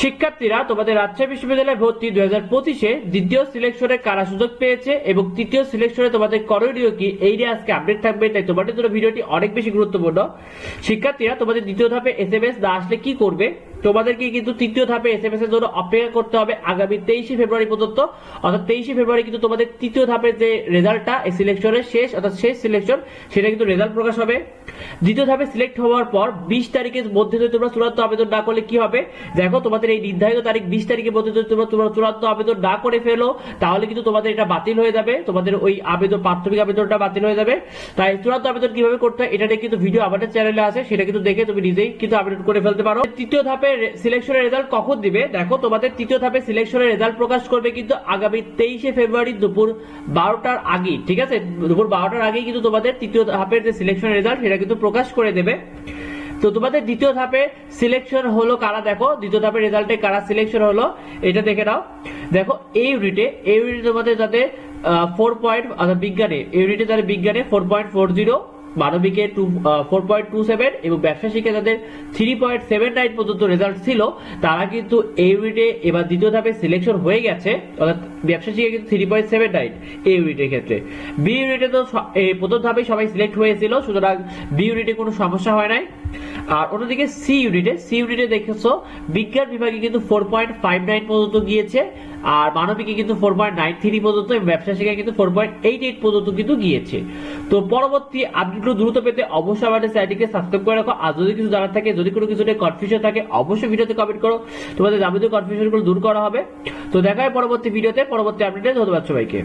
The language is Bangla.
শিক্ষার্থীরা তোমাদের রাজশাহী বিশ্ববিদ্যালয়ে ভর্তি দুই হাজার পঁচিশে দ্বিতীয় সিলেকশনে কারা সুযোগ পেয়েছে এবং তৃতীয় সিলেকশনে তোমাদের করণীয় কি? এই নিয়ে আজকে আপডেট থাকবে, তাই তোমাদের জন্য ভিডিওটি অনেক বেশি গুরুত্বপূর্ণ। শিক্ষার্থীরা তোমাদের দ্বিতীয় ধাপে এস এম এস না আসলে কি করবে? তোমাদেরকে কিন্তু তৃতীয় ধাপে এস এম এস এর জন্য অপেক্ষা করতে হবে আগামী তেইশে ফেব্রুয়ারি পর্যন্ত। অর্থাৎ তেইশে ফেব্রুয়ারি কিন্তু তোমাদের তৃতীয় ধাপের যে রেজাল্টটা, এই সিলেকশনের শেষ, অর্থাৎ শেষ সিলেকশন সেটা কিন্তু রেজাল্ট প্রকাশ হবে। দ্বিতীয় ধাপে সিলেক্ট হওয়ার পর বিশ তারিখের মধ্যে যদি তোমরা চূড়ান্ত আবেদন না করলে কি হবে? দেখো, তোমাদের এই নির্ধারিত তারিখ বিশ তারিখের মধ্যে যদি তোমরা তোমরা চূড়ান্ত আবেদন না করে ফেলো, তাহলে কিন্তু তোমাদের এটা বাতিল হয়ে যাবে। তোমাদের ওই আবেদন, প্রাথমিক আবেদনটা বাতিল হয়ে যাবে। তাই চূড়ান্ত আবেদন কীভাবে করতে হয়, এটা কিন্তু ভিডিও আমাদের চ্যানেলে আছে। সেটা কিন্তু দেখে তুমি নিজেই কিন্তু আবেদন করে ফেলতে পারো। তৃতীয় ধাপে সিলেকশনের রেজাল্ট কখন দিবে? দেখো, তোমাদের তৃতীয় ধাপে সিলেকশনের রেজাল্ট প্রকাশ করবে কিন্তু আগামী তেইশে ফেব্রুয়ারি দুপুর বারোটার আগে ঠিক আছে? দুপুর বারোটার আগেই কিন্তু তোমাদের তৃতীয় ধাপের যে সিলেকশন রেজাল্ট সেটা কিন্তু প্রকাশ করে দেবে। তো তোমাদের দ্বিতীয় ধাপে সিলেকশন হলো কারা দেখো? দ্বিতীয় ধাপের রেজাল্টে কারা সিলেকশন হলো? এটা দেখে নাও। দেখো, এই ইউনিটে এই ইউনিটে তোমাদের যাতে ফোর পয়েন্ট অর্থাৎ বিজ্ঞানে, এই ইউনিটে যাদের বিজ্ঞানে four point four zero মানবিকে to four point two seven এবং ব্যবসা শিখে তাদের থ্রি পয়েন্ট সেভেন নাইন পর্যন্ত রেজাল্ট ছিল। তারা কিন্তু এই ইউনিটে এবার দ্বিতীয় ধাপে সিলেকশন হয়ে গেছে। অর্থাৎ ব্যবসা শিখে কিন্তু থ্রি পয়েন্ট সেভেন নাইন এই ইউনিটের ক্ষেত্রে। বি ইউনিটে তো প্রথম ধাপে সবাই সিলেক্ট হয়েছিল, সুতরাং বি ইউনিটে কোনো সমস্যা হয় নাই। আর অন্যদিকে সি ইউনিটে সি ইউনিটে দেখেছ, বিজ্ঞান বিভাগে কিন্তু ফোর পয়েন্ট ফাইভ নাইন পর্যন্ত গিয়েছে, আর মানবিকে কিন্তু ফোর পয়েন্ট নাইন থ্রি পর্যন্ত ব্যবসা শিক্ষায় কিন্তু ফোর পয়েন্ট এইট এইট পর্যন্ত কিন্তু গিয়েছে। তো পরবর্তী আপডেটগুলো দ্রুত পেতে অবশ্যই আমাদের চ্যানেলটিকে সাবস্ক্রাইব করে রাখো, আর যদি কিছু জানার থাকে, যদি কোনো কিছু নিয়ে কনফিউশন থাকে, অবশ্যই ভিডিওতে কমেন্ট করো। তোমাদের যাবতীয় কনফিউশনগুলো দূর করা হবে। তো দেখা হয় পরবর্তী ভিডিওতে পরবর্তী আপডেটে ধন্যবাদ সবাইকে।